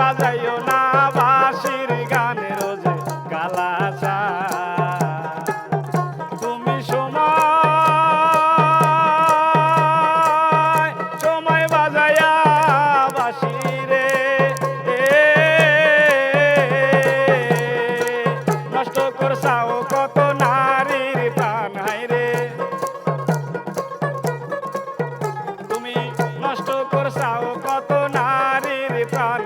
বাজাইও না, বাঁশির গানে রোজে কালাসা তুমি সময় সময় বাজায়া বাঁশিরে নষ্ট করছাও কত নারীর প্রাণ রে। তুমি নষ্ট করছাও কত নারীর প্রাণ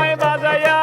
আমায় বাজায়া